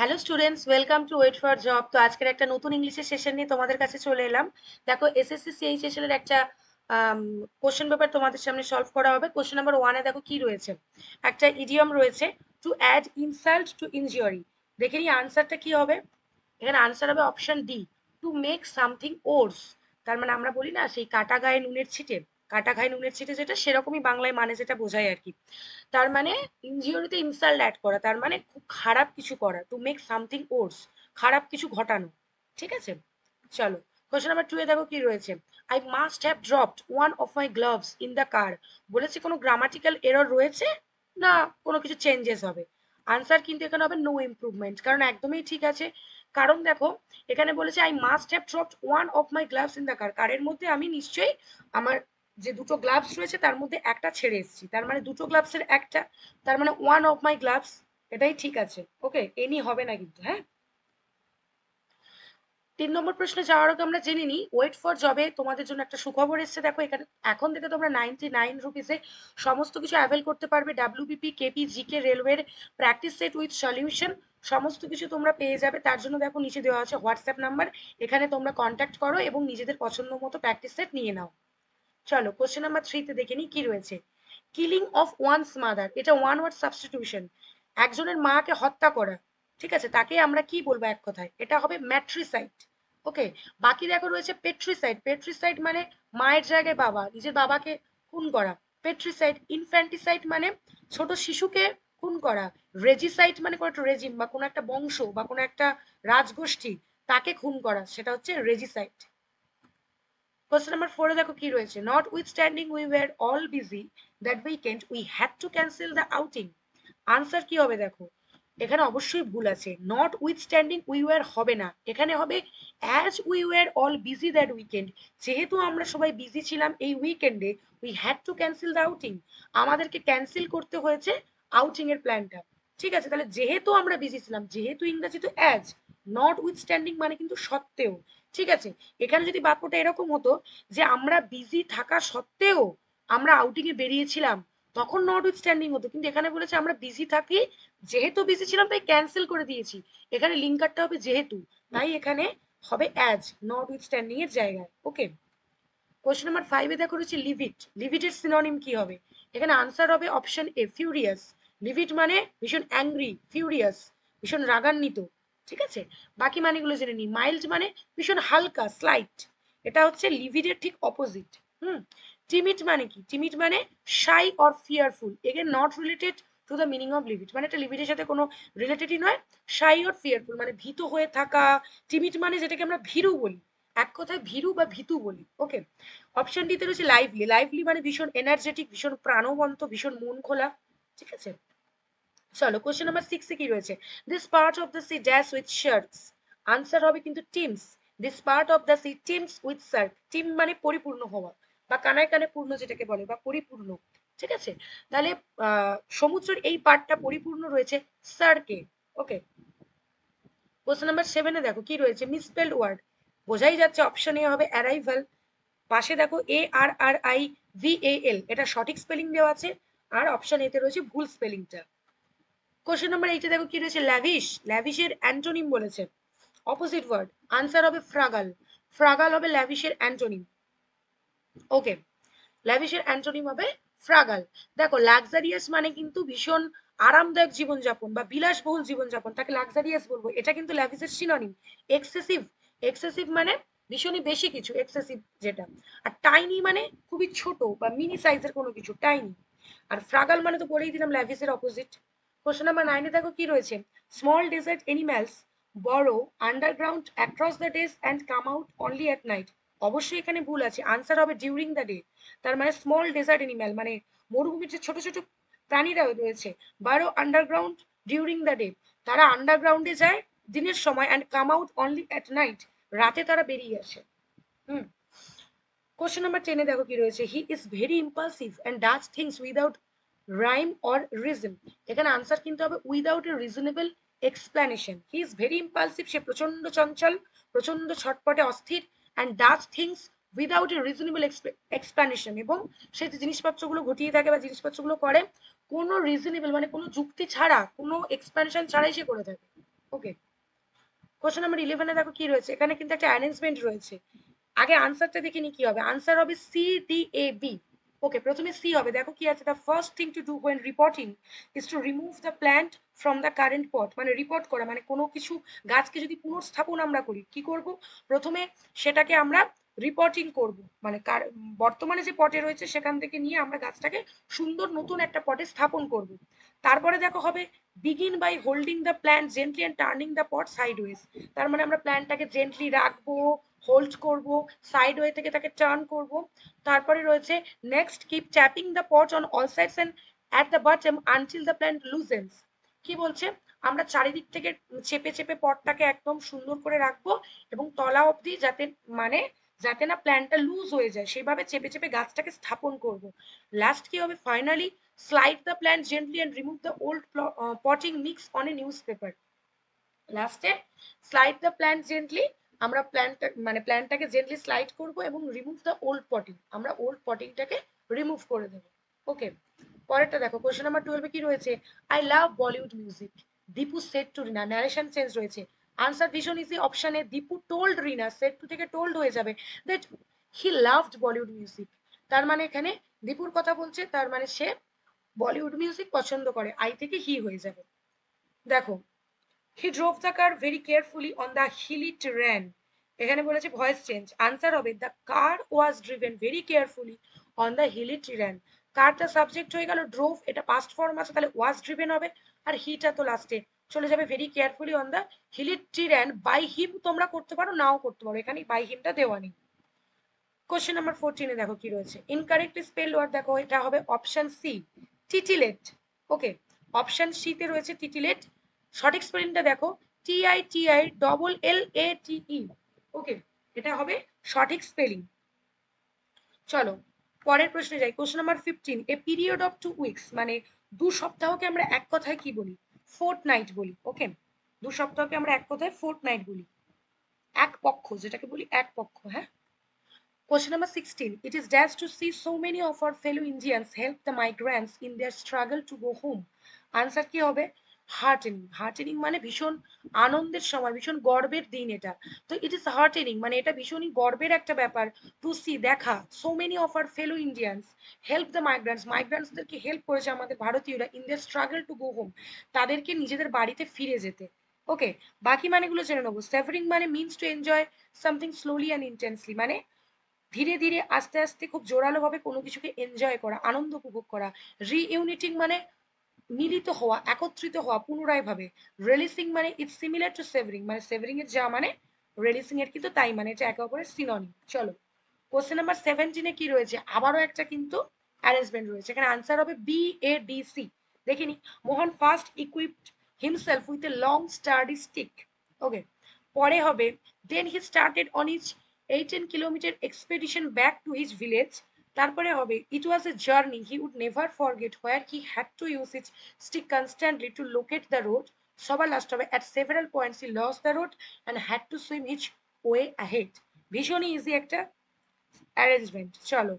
Hello students welcome to wait for job তো আজকের একটা নতুন ইংলিশের সেশন নিয়ে তোমাদের কাছে চলে এলাম। দেখো এসএসসি সিএইচএসএল এর একটা কোশ্চেন পেপার তোমাদের সামনে সলভ করা হবে। কোশ্চেন নাম্বার ওয়ানে দেখো কি রয়েছে? একটা ইডিয়ম রয়েছে to add insult to injury দেখে নিই আনসারটা কি হবে। এখানে আনসার হবে option D to make something worse তার মানে আমরা বলি না, সেই কাটা গায়ে নুনের ছিটে। কাটা গায়ে নুনের ছিটে যেটা, সেরকমই বাংলায় মানে যেটা বোঝায় আর কি। তার মানে ইনজিওরিতে ইনসাল্ট অ্যাড করা, তার মানে খুব খারাপ কিছু করা টু মেক সামথিং ওর্স খারাপ কিছু ঘটানো, ঠিক আছে? চলো কোশ্চেন নাম্বার টু এ দেখো কি রয়েছে। I must have dropped one of my gloves in the car বলেছে কোনো গ্রামাটিক্যাল এরর রয়েছে? না, কোনো কিছু চেঞ্জেস হবে। আনসার কিন্তু এখানে হবে নো ইমপ্রুভমেন্ট কারণ একদমই ঠিক আছে। কারণ দেখো, এখানে বলেছে I must have dropped one of my gloves in the car কারের মধ্যে আমি নিশ্চয়ই আমার যে দুটো গ্লাভস রয়েছে, তার মধ্যে একটা ছেড়ে এসেছি। তার মানে দুটো গ্লাভসের একটা, তার মানে ওয়ান অফ মাই গ্লাভস এটাই ঠিক আছে। ওকে এনি হবে না কিন্তু হ্যাঁ? তিন নম্বর প্রশ্নে যাওয়ার আগে আমরা জেনে নিই ওয়েট ফর জবে তোমাদের জন্য একটা সুখবর এসছে। দেখো, এখানে, এখন থেকে তোমরা নাইনটি নাইন রুপিসে সমস্ত কিছু অ্যাভেল করতে পারবে। ডাব্লিউবিপি কেপি জিকে রেলওয়ের প্র্যাকটিস সেট উইথ সলিউশন সমস্ত কিছু তোমরা পেয়ে যাবে। তার জন্য দেখো, নিচে দেওয়া আছে হোয়াটসঅ্যাপ নাম্বার এখানে তোমরা কন্ট্যাক্ট করো এবং নিজেদের পছন্দ মতো প্র্যাকটিস সেট নিয়ে নাও। চলো কোশ্চেন নাম্বার থ্রিতে দেখে নিই কি রয়েছে। কিলিং অফ ওয়ানস মাদার এটা ওয়ান ওয়ার্ড সাবস্টিটিউশন একজনের মাকে হত্যা করা, ঠিক আছে? তাকে আমরা কি বলব এক কথায়? এটা হবে ম্যাট্রিসাইড ওকে বাকি দেখো রয়েছে পেট্রিসাইড পেট্রিসাইড মানে মায়ের জায়গায় বাবা, নিজের বাবাকে খুন করা। পেট্রিসাইড ইনফ্যান্টিসাইড মানে ছোট শিশুকে খুন করা। রেজিসাইড মানে কোনো একটা রেজিম বা কোনো একটা বংশ বা কোনো একটা রাজগোষ্ঠী, তাকে খুন করা, সেটা হচ্ছে রেজিসাইড কোশ্চেন নাম্বার ফোরে দেখো কি রয়েছে? Notwithstanding we were all busy that weekend we had to cancel the outing answer কি হবে দেখো? এখানে অবশ্যই ভুল আছে। নট উইথস্ট্যান্ডিং উই ওয়ার হবে না। এখানে হবে as we were all busy that weekend যেহেতু আমরা সবাই বিজি ছিলাম এই উইকেন্ডে we had to cancel the outing আমাদেরকে ক্যান্সেল করতে হয়েছে আউটিং এর প্ল্যানটা ঠিক আছে? তাহলে যেহেতু আমরা বিজি ছিলাম, যেহেতু ইংরেজি তো অ্যাজ নট উইথস্ট্যান্ডিং মানে কিন্তু সত্ত্বেও, ঠিক আছে? এখানে যদি বাক্যটা এরকম হতো যে আমরা বিজি থাকা সত্ত্বেও আমরা আউটিং এ বেরিয়েছিলাম, তখন নট উইথস্ট্যান্ডিং হতো। কিন্তু এখানে বলেছে আমরা বিজি থাকি, যেহেতু বিজি ছিলাম তাই ক্যান্সেল করে দিয়েছি। এখানে লিঙ্কারটা হবে যেহেতু, তাই এখানে হবে অ্যাজ নট উইথস্ট্যান্ডিং এর জায়গায়। ওকে কোশ্চেন নাম্বার ফাইভে দেখো রয়েছে লিভিট লিভিটের সিনোনিম কি হবে? এখানে আনসার হবে অপশন এ ফিউরিয়াস লিভিট মানে ভীষণ অ্যাংরি ফিউরিয়াস ভীষণ রাগান্বিত। ঠিক আছে? বাকি মানেগুলো জেনে নিই। মাইল্ড মানে ভীষণ হালকা স্লাইট এটা হচ্ছে লিভিডের ঠিক অপোজিট হুম? টিমিট মানে কি? টিমিট মানে shy or fearful again not related to the meaning of livid মানে এটা লিভিটের সাথে কোনো রিলেটেডই নয়। শাই অর ফিয়ারফুল মানে ভীত হয়ে থাকা। টিমিট মানে যেটাকে আমরা ভীরু বলি। এক কথায় ভীরু বা ভীতু বলি। ওকে অপশন ডিতে রয়েছে লাইভলি লাইভলি মানে ভীষণ এনার্জেটিক ভীষণ প্রাণবন্ত, ভীষণ মন খোলা। ঠিক আছে? চলো কোশ্চেন নাম্বার সিক্সে কি রয়েছে? This part of the sea dash with sharks answer হবে কিন্তু teems this part of the sea teems with shark teem মানে পরিপূর্ণ হওয়া, বা কানায় কানে পূর্ণ যেটাকে বলে, বা পরিপূর্ণ। ঠিক আছে? তাহলে সমুদ্রের এই পার্টটা পরিপূর্ণ রয়েছে সার্কে ওকে কোশ্চেন নাম্বার সেভেনে দেখো, কি রয়েছে? মিসপেল্ড ওয়ার্ড বোঝাই যাচ্ছে অপশন এ হবে অ্যারাইভাল পাশে দেখো এ আর আর আই ভি এ এল এটা সঠিক স্পেলিং দেওয়া আছে, আর অপশন এতে রয়েছে ভুল স্পেলিংটা কোশ্চেন নাম্বার এইটে দেখো কি রয়েছে? ল্যাভিশ ল্যাভিশের অ্যান্টোনিম বলেছে। অপোজিট ওয়ার্ড আনসার হবে ফ্রাগাল ফ্রাগাল হবে ল্যাভিশের অ্যান্টোনিম ওকে ল্যাভিশের অ্যান্টোনিম হবে ফ্রাগাল দেখো লাক্সারিয়াস মানে কিন্তু ভীষণ আরামদায়ক জীবনযাপন বা বিলাসবহুল জীবনযাপন। তাকে লাক্সারিয়াস বলব। এটা কিন্তু ল্যাভিশের সিনোনিম এক্সেসিভ এক্সেসিভ মানে ভীষণই বেশি কিছু এক্সেসিভ যেটা। আর টাইনি মানে খুবই ছোট বা মিনি সাইজের কোনো কিছু টাইনি আর ফ্রাগাল মানে তো বলেই দিলাম ল্যাভিসের অপোজিট কোশ্চেন নাম্বার নাইনে দেখো কি রয়েছে? Small desert animals burrow underground across the days and come out only at night অবশ্যই এখানে ভুল আছে। আনসার হবে ডিউরিং দ্য ডে তার মানে স্মল ডেজার্ট এনিম্যাল মানে মরুভূমির যে ছোট ছোট প্রাণীরা রয়েছে বারো আন্ডারগ্রাউন্ড ডিউরিং দ্য ডে তারা আন্ডারগ্রাউন্ডে যায় দিনের সময় and come out only at night রাতে তারা বেরিয়ে আসে। হুম। কোশ্চেন নাম্বার টেনে দেখো কি রয়েছে। He is very impulsive and does things without rhyme or reason এখানে আনসার কিন্তু হবে without a reasonable explanation he is very impulsive সে প্রচণ্ড চঞ্চল প্রচণ্ড ছটপটে অস্থির and does things without a reasonable explanation এবং সে যে জিনিসপত্রগুলো ঘটিয়ে থাকে বা জিনিসপত্রগুলো করে, কোনো রিজনেবল মানে কোনো যুক্তি ছাড়া, কোনো এক্সপ্লানেশন ছাড়াই সে করে থাকে। ওকে কোশ্চেন নাম্বার ইলেভেনে দেখো কি রয়েছে? এখানে কিন্তু একটা অ্যারেঞ্জমেন্ট রয়েছে। আগে আনসারটা দেখে নি কি হবে? আনসার হবে C D A B okay, প্রথমে সি হবে। দেখো কি আছে। The first thing to do when repotting is to remove the plant from the current pot মানে রিপোর্ট করা মানে কোনো কিছু, গাছকে যদি পুনর্স্থাপন আমরা করি, কি করব? প্রথমে সেটাকে আমরা রিপোর্টিং করব। মানে বর্তমানে যে পটে রয়েছে, সেখান থেকে নিয়ে আমরা গাছটাকে সুন্দর নতুন একটা পটে স্থাপন করব। তারপরে দেখো হবে begin by holding the plant gently and turning the pot sideways তার মানে আমরা প্ল্যান্টটাকে জেন্টলি রাখব হোল্ড করব সাইড ওয়ে থেকে তাকে টার্ন করব। তারপরে রয়েছে next keep tapping the pot on all sides and at the bottom until the plant loosens কি বলছে? আমরা চারিদিক থেকে চেপে চেপে পটটাকে একদম সুন্দর করে রাখব এবং তলা অবধি যাতে মানে যাতে না প্ল্যানটা লুজ হয়ে যায়, সেভাবে চেপে চেপে গাছটাকে স্থাপন করব। লাস্ট কি হবে? Finally slide the plant gently and remove the old potting mix on a newspaper লাস্টে স্লাইড দ্য প্ল্যান্ট জেন্টলি আমরা প্ল্যানটা মানে প্ল্যানটাকে জেন্টলি স্লাইড করব এবং রিমুভ দ্য ওল্ড পটিং আমরা ওল্ড পটিংটাকে রিমুভ করে দেব। ওকে পরেরটা দেখো কোশ্চেন নাম্বার টুয়েলভে কি রয়েছে? I love Bollywood music Dipu said to Rina narration change রয়েছে। আনসার ভীষণ ইজি অপশানে Dipu told Rina said to থেকে টোল্ড হয়ে যাবে that he loved Bollywood music তার মানে এখানে দীপুর কথা বলছে, তার মানে সে বলিউড মিউজিক পছন্দ করে। আই থেকে হি হয়ে যাবে। দেখো he drove the car very carefully on the hilly terrain এখানে বলেছে ভয়েস চেঞ্জ আনসার হবে the car was driven very carefully on the hilly terrain কারটা subject হয়ে গেল ড্রোভ এটা পাস্ট ফর্ম আছে, তাহলে ওয়াজ ড্রিভেন হবে, আর হিটা তো লাস্টে চলে যাবে very carefully on the hilly terrain by him তোমরা করতে পারো, নাও করতে পারো এখানে বাই হিমটা দেওয়া নেই। কোশ্চেন নাম্বার ফোরটিনে দেখো কি রয়েছে। ইনকারেক্ট স্পেল ওয়ার্ড দেখো, এটা হবে option C titillate okay option সিতে রয়েছে টিটিলেট সঠিক স্পেলিংটা দেখো T I T I double L A T E okay এটা হবে সঠিক স্পেলিং চলো, পরের প্রশ্নে যাই। Question number fifteen a period of two weeks মানে দু সপ্তাহকে আমরা এক কথায় কি বলি? ফোর্ট নাইট বলি ওকে দু সপ্তাহকে আমরা এক কথায় ফোর্ট নাইট বলি। এক পক্ষ, যেটাকে বলি এক পক্ষ হ্যাঁ? Question number 16. It is dash to see so many of our fellow Indians help the migrants in their struggle to go home. Answer কি হবে? হার্টেনিং হার্টেনিং মানে ভীষণ আনন্দের সময়, ভীষণ গর্বের দিন এটা। তো ইট ইস হার্টেনিং মানে এটা ভীষণই গর্বের একটা ব্যাপার। টু সি দেখা so many of our fellow Indians help the migrants মাইগ্রান্টসদেরকে help করেছে আমাদের ভারতীয়রা in the struggle to go home তাদেরকে নিজেদের বাড়িতে ফিরে যেতে। ওকে বাকি মানেগুলো জেনে নেব। সেভারিং মানে means to enjoy something slowly and intensely মানে ধীরে ধীরে আস্তে আস্তে খুব জোরালোভাবে কোনো কিছুকে এনজয় করা, আনন্দ উপভোগ করা। রিইউনিটিং মানে মিলিত হওয়া, একত্রিত হওয়া, পুনরায় ভাবে। রিলিসিং মানে ইটস সিমিলার টু সেভারিং মানে সেভারিং এর যা মানে রিলিসিং এর কিন্তু তাই মানে এটা একে অপরের সিননি চলো কোশ্চেন নাম্বার সেভেন্টিনে কি রয়েছে? আবারও একটা কিন্তু অ্যারেঞ্জমেন্ট রয়েছে। এখানে আনসার হবে বি এ ডি সি দেখিনি Mohan first equipped himself with a long sturdy stick okay পরে হবে then he started on each 18 kilometre expedition back to his village তারপরে হবে it was a journey he would never forget where he had to use it stick constantly to locate the road সবার last হবে at several points he lost the road and had to swim his way ahead ভীষণই easy একটা arrangement চলো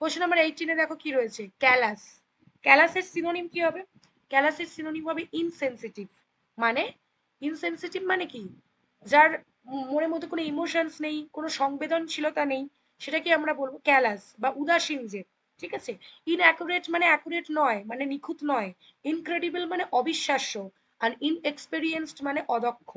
question number এইটিনে দেখো কি রয়েছে callous ক্যালাসের সিনোনিম কি হবে? ক্যালাসের সিনোনিম হবে ইনসেন্সিটিভ মানে ইনসেন্সিটিভ মানে কি? যার মনের মধ্যে কোনো ইমোশনস নেই, কোনো সংবেদনশীলতা নেই সেটাকে আমরা বলব ক্যালাস বা উদাসীন যে, ঠিক আছে? ইনঅ্যাকুরেট মানে অ্যাকুরেট নয় মানে নিখুঁত নয়। ইনক্রেডিবল মানে অবিশ্বাস্য আর ইনএক্সপেরিয়েন্সড মানে অদক্ষ।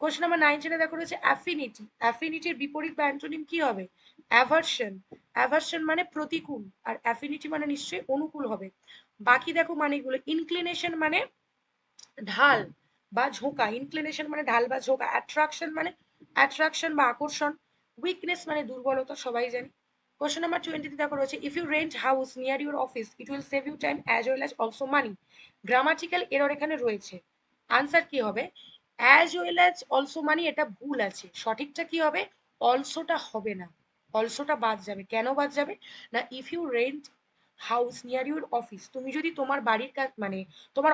কোশ্চেন নাম্বার নাইনটিনে দেখো রয়েছে অ্যাফিনিটি অ্যাফিনিটির বিপরীত বা অ্যান্টোনিম কি হবে? অ্যাভার্সন অ্যাভার্সন মানে প্রতিকূল আর অ্যাফিনিটি মানে নিশ্চয়ই অনুকূল হবে। বাকি দেখো মানেগুলো ইনক্লিনেশন মানে ঢাল বা ঝোঁকা। ইনক্লিনেশন মানে ঢাল বা ঝোঁকা। অ্যাট্রাকশন মানে অ্যাট্রাকশন বা আকর্ষণ। উইকনেস মানে দুর্বলতা, সবাই জানি। কোশ্চেন নাম্বার টোয়েন্টিতে দেখো রয়েছে if you rent house near your office it will save you time as well as also money grammatical error এখানে রয়েছে। আনসার কি হবে? As well as also money এটা ভুল আছে। সঠিকটা কি হবে? অলসোটা হবে না। অলসোটা বাদ যাবে। কেন বাদ যাবে? না if you rent house near your office তুমি যদি তোমার বাড়ির কাজ মানে তোমার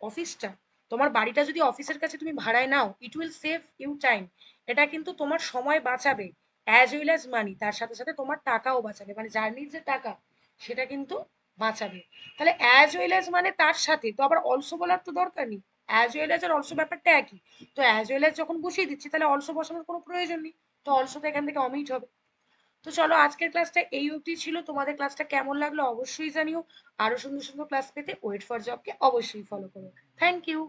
অফিসটা তোমার বাড়িটা যদি অফিসের কাছে তুমি ভাড়ায় নাও it will save you time এটা কিন্তু তোমার সময় বাঁচাবে অ্যাজ ওয়েল অ্যাজ মানি তার সাথে সাথে তোমার টাকাও বাঁচাবে মানে জার্নির যে টাকা, সেটা কিন্তু বাঁচাবে। তাহলে অ্যাজ ওয়েল অ্যাজ মানে তার সাথে, তো আবার অলসো বলার তো দরকার নেই। অ্যাজ ওয়েল অ্যাজ আর অলসো ব্যাপারটা একই। তো অ্যাজ ওয়েল অ্যাজ যখন বসিয়ে দিচ্ছি, তাহলে অলসো বসানোর কোনো প্রয়োজন নেই। তো অলসো তো এখান থেকে অমিট হবে। তো চলো আজকের ক্লাসটা এই অবধি ছিল। তোমাদের ক্লাসটা কেমন লাগল অবশ্যই জানিও। আরও সুন্দর সুন্দর ক্লাস পেতে ওয়েট ফর জবকে অবশ্যই ফলো করো। Thank you